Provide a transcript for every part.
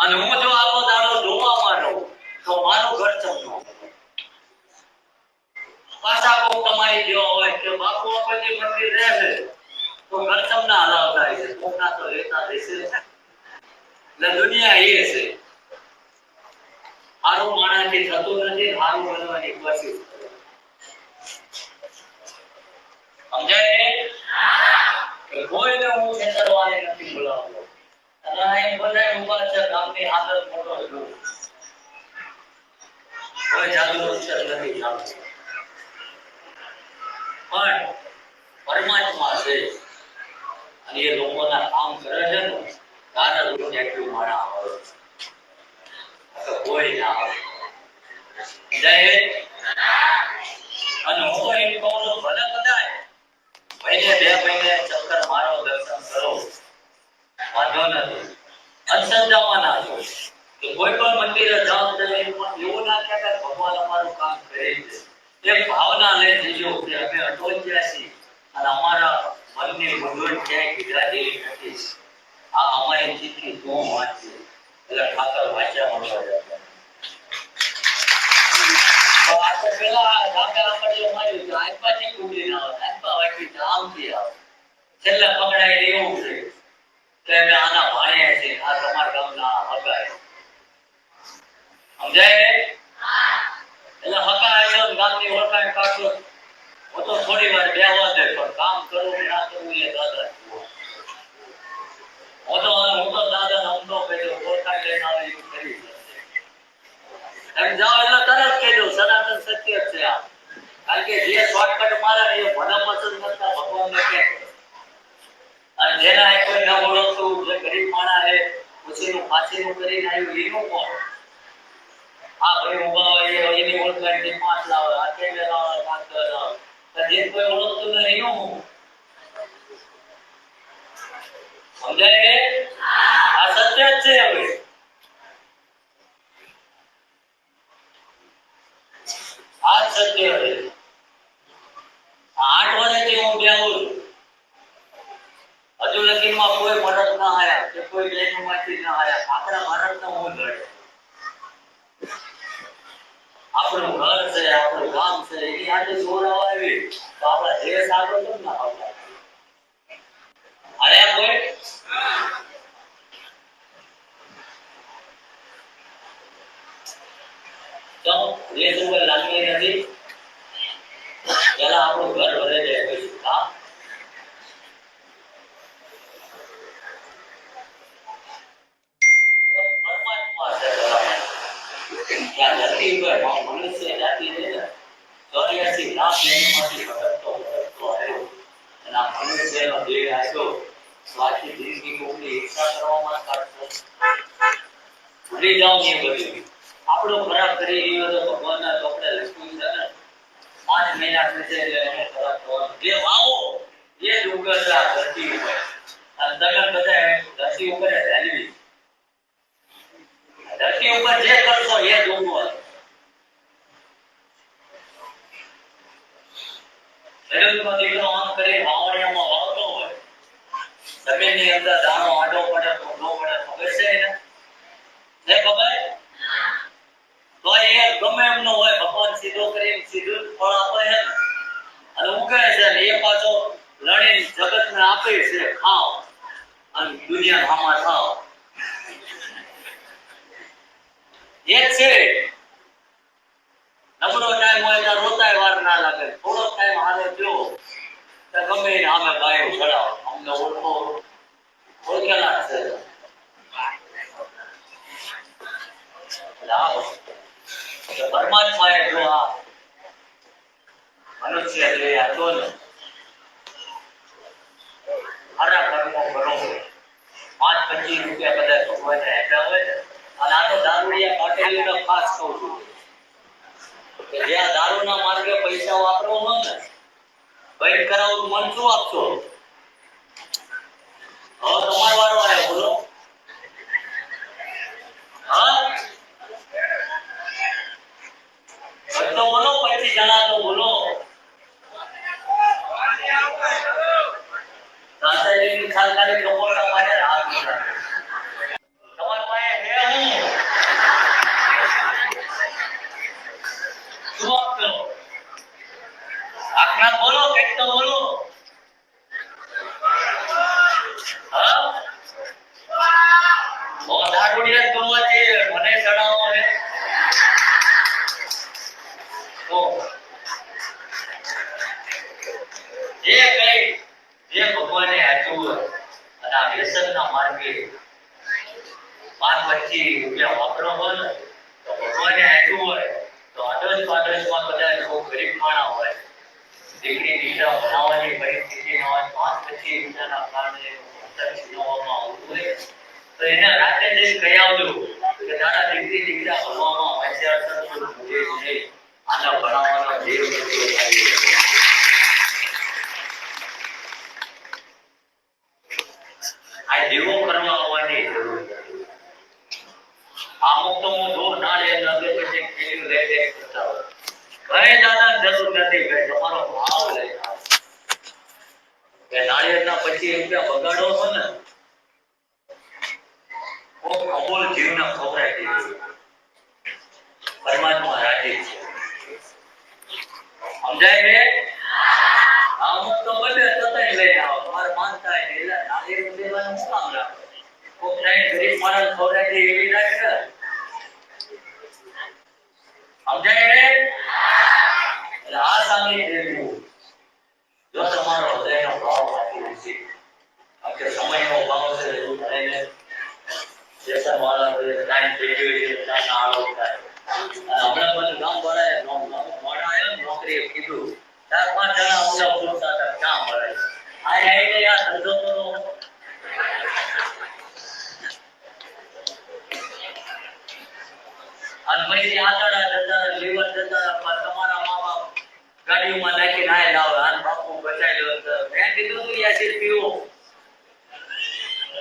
અને હું જો આખો દાડો જોવામાં રહું તો મારું ઘર ચમનો પાછા કોક કમાઈ ગયો હોય કે બાપુ આપણને મંદિર રહે છે, તો ઘર ચમના હલાવ થાય છે. કોકના તો રહેતા રહેશે. એટલે દુનિયા એ છે. સારું માણાથી થતું નથી સારું બનવાની કોશિશ સમજાય? કોઈને હું છેતરવાને નથી બોલાવતો. કોઈ પરમાત્મા છે અને એ લોકોના કામ કરે છે ને તારા લોકો માણા આવે કોઈ ના આવે. જય અને હું એમ કહું ભલે કદાચ મહિને બે મહિને ચક્કર મારો દર્શન કરો. વાંધો નથી. અંધશ્રદ્ધામાં છો. કે કોઈ પણ મંદિરે જાઓ તો એમ એવું ના કહેતા ભગવાન અમારું કામ કરે છે. એ ભાવના લઈ જજો કે અમે અટોચ્યા છીએ અને અમારા મનની મૂંઝવણ ક્યાંય કીધા જેવી નથી. આ અમારી ચિઠ્ઠી તું વાંચી એટલે ઠાકર વાંચ્યા મળવા છેલ્લે પકડાય એવું છે. હું તો હું તો હું તો દાદા એમ જાઓ એટલે તરત કહેજો સનાતન સત્ય છે આ. કારણ કે જે શોર્ટકટ મારે એ ભલા પસંદ કરતા ભગવાનને કે અને જેના એ કોઈ ન ઓળખતું, જે ગરીબ માણસ છે, પછીનું પાછીનું કરીને આવ્યું, એનું કોણ? આ ભાઈ ઊભા હોય, એ એની ઓળખાણથી પાંચ લાવે આ કે લાવે, પાંચ લાવે. જે કોઈ ઓળખતું નહીં એનું સમજાય આ સત્ય જ છે હવે. આ સત્ય હવે. આઠ વર્ષથી હું બે છું. હજુ લગીમાં કોઈ મદદ ના આવ્યા કે કોઈ બેનમાંથી ના આવ્યા આપણા ભારતનો હું લડે આપણું ઘર છે, આપણું ગામ છે, એની આજે જોડાવા આવી. તો આપણા દેશ આગળ કેમ ના આવતા? આયા કોઈ? તો દેશ ઉપર લાગી નથી. પેલા આપણું ઘર ભરે જાય પછી હા પરમાત્મા છે બરાબર. ત્યાં ધરતી ઉપર મનુષ્ય જાતિ છે ને, ચોર્યાસી લાખ જન્મમાંથી ભટકતો ભટકતો આવ્યો. અને આ આપણો ખરાબ કરી રહ્યો તો ભગવાનના ચોપડે લખ્યું છે ને, પાંચ મહિના. જે વાવો. એ જ ધરતી ઉપર. અને તમે બધા ધરતી ઉપર હેલવી. ધરતી ઉપર જે કરશો એ જ ઉગવો ખેડૂતનો દીકરો આમ કરી હોય જમીનની અંદર દાણો, આડો પડે તો ન પડે ખબર છે એને. ને ખબર તો એ ગમે એમનો હોય, ભગવાન સીધો કરીને સીધું ફળ આપે છે. અને ઉગે છે ને, એ પાછો લણી જગતને આપે છે ખાવ અને દુનિયા હામાં થાવ. એ છે. નબળો ટાઈમ હોય ત્યાં રોતાય વાર ના લાગે. થોડો ટાઈમ હારે થયો તો ગમે આમે ગાયો ચડાવો પાંચ પચીસ રૂપિયા બધા ભગવાનને આપ્યા હોય અને આ તો દારૂડિયા ખાસ કહું કે જે આ દારૂના માર્ગે પૈસા વાપરો હોય ને બંધ કરાવવું મન શું આપશો? હવે તમારો વારો બોલો હા તો બોલો પછી જણા બોલો દાદા એની ખાલી ખાલી દીકરી દીકરા ભણાવવાની પરિસ્થિતિ ન હોય, પાંચ પછી રૂપિયાના કારણે ભણતર છીનવવામાં આવતું હોય. તો એને રાતે જઈને કહી આવજો કે તારા દીકરી દીકરા ભણવામાં હોશિયાર છે, તો ભૂલે આના ભણાવવાનો નથી આ દેવો કરવા આવવાની જરૂર અમુક તો હું દૂર ના લે લગે પછી ખીલું લે લે કરતા હોય. કઈ દાદા જરૂર નથી ભાઈ તમારો ભાવ લઈ નાળિયેરના પચીસ રૂપિયા બગાડો છો ને કોક અમૂલ જીવને ખવડાવી દીધું પરમાત્મા રાજી છે. સમજાય ને અમુક તો બધે તતાય લઈ આવો. તમારે માનતા હોય એટલે નાળિયેર દેવાનું શું કામ રાખો? કોક ટાઈમ ગરીબ માણસ ખવડાવી એવી રાખે ને સમજાય એટલે આ સામે દેવું જો તમારો હૃદયનો ભાવ બાકી આ કે સમયનો ભાવ છે એવું થાય ને વ્યસન ટાઈમ થઈ ગયો છે, ત્યાંના આળો થાય. હમણાં મને ગામ વાળાએ નો- નો- મોડા આવ્યો નોકરીએ કીધું, ચાર પાંચ જણા અમને પૂછતા હતા, ક્યાં મળે? આ આઈને આ ધંધો કરો રહે, પણ તમારા મા બાપ ગાડીમાં નાખીને આય લાવે, આને બાપુ બચાવી લો. મેં કીધું તું યાસીર પીવો.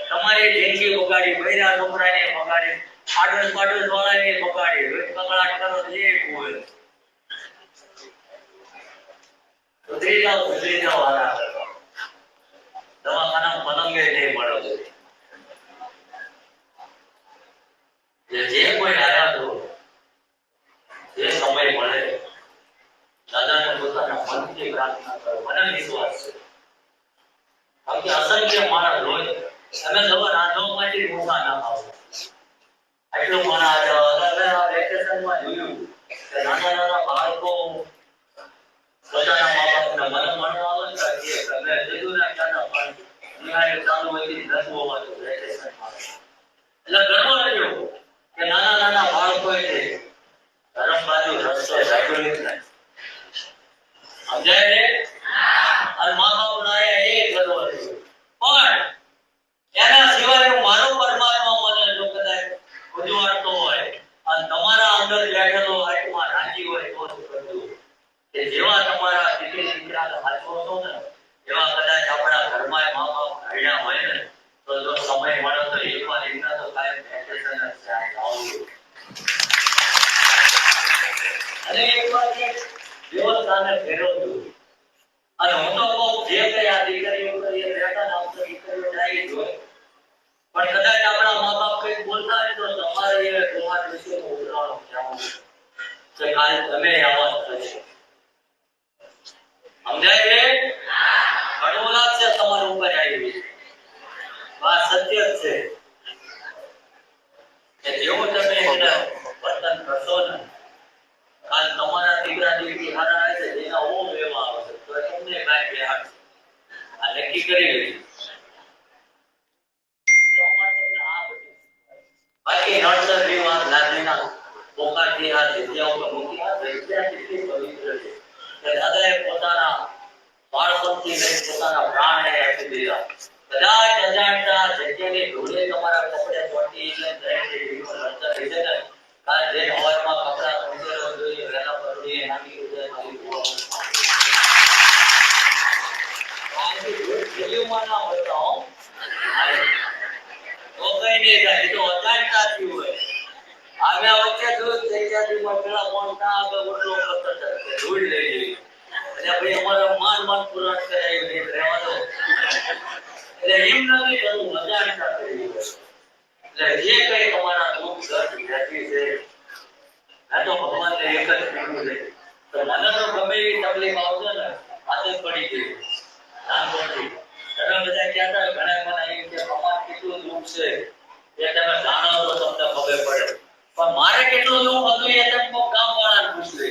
તમારે જિંદગી બગાડી બૈરા છોકરાને બગાડી આડોશ પાડોશ વાળાને બગાડી રોજ કકળાટ કરો જે હોય સુધરી જાઓ સુધરી જાઓ હારા દવાખાના પલંગે નહીં પડો જે કોઈ હારા તો જે સમય મળે પોતાના પ્રાર્થના કરો મને વિશ્વાસ છે બાકી અસંખ્ય માણસ હોય તમે ખબર રાંધવામાંથી મોકા ના પાવો એટલું આજે હવે વેકેશનમાં જોયું કે નાના નાના બાળકો પોતાના મા બાપને મને મળવા કે તમે લીધું ના ચાલો પણ નથી એટલે ગર્વ કે નાના નાના બાળકો એટલે ધરમ બાજુ રસ્તો જાગૃત થાય પણ એના સિવાય મારો પરમાત્મા કદાચ ઉજવાડતો હોય, અને તમારા અંદર બેઠેલો આત્મા રાજી હોય કે જેવા તમારા દીકરી દીકરા હાચવો છો ને એવા કદાચ આપણા ઘરમાં મા બાપ ઘરડા હોય ને તો જો સમય મળે તો એકવાર એમના તો કાયમ વેકેશન જ જાય આવજો અને એકવાર કે દેવસ્થાને ફેરવજો અને હું તો કહું જે કઈ આ દીકરીઓ કરી એ બેઠા ને આમ તો દીકરીઓ ડાઈ જ હોય પણ કદાચ આપણા મા બાપ કંઈક બોલતા હોય તો તમારે આવા થશે સમજાય છે આવી છે કે જેવું તમે વર્તન કરશો ને કાલ તમારા દીકરા દીકરી હારા જેના ઓમ એવા આવશે તો તમને આ નક્કી કરી લેજો બાકી નડતર વિવાદ લાગણીના પોકારથી આ જગ્યા ઉપર મૂકી આ જગ્યા કેટલી પવિત્ર છે કે દાદાએ પોતાના બાળપણથી લઈ પોતાના પ્રાણને આપી દીધા કદાચ અજાણતા ને. આગળ ઓટલો લઈ ભાઈ અમારે માન માન પુરાણ કરાયું નહીં એટલે એમ નથી હું મજાકતા કરી એટલે જે કઈ તમારા દુઃખ, દર્દ, વ્યાધિ છે, આ તો ભગવાનને એક જ કીધું છે. તો મને તો ગમે એવી તકલીફ આવશે ને, આદત પડી ગઈ. નાનપણથી તમે બધા કહેતા ઘણા મને એ કે અમારે કેટલું દુઃખ છે. એ તમે જાણો તો તમને ખબર પડે. પણ મારે કેટલું દુઃખ હતું એ તમે વાળા ગામવાળાને પૂછી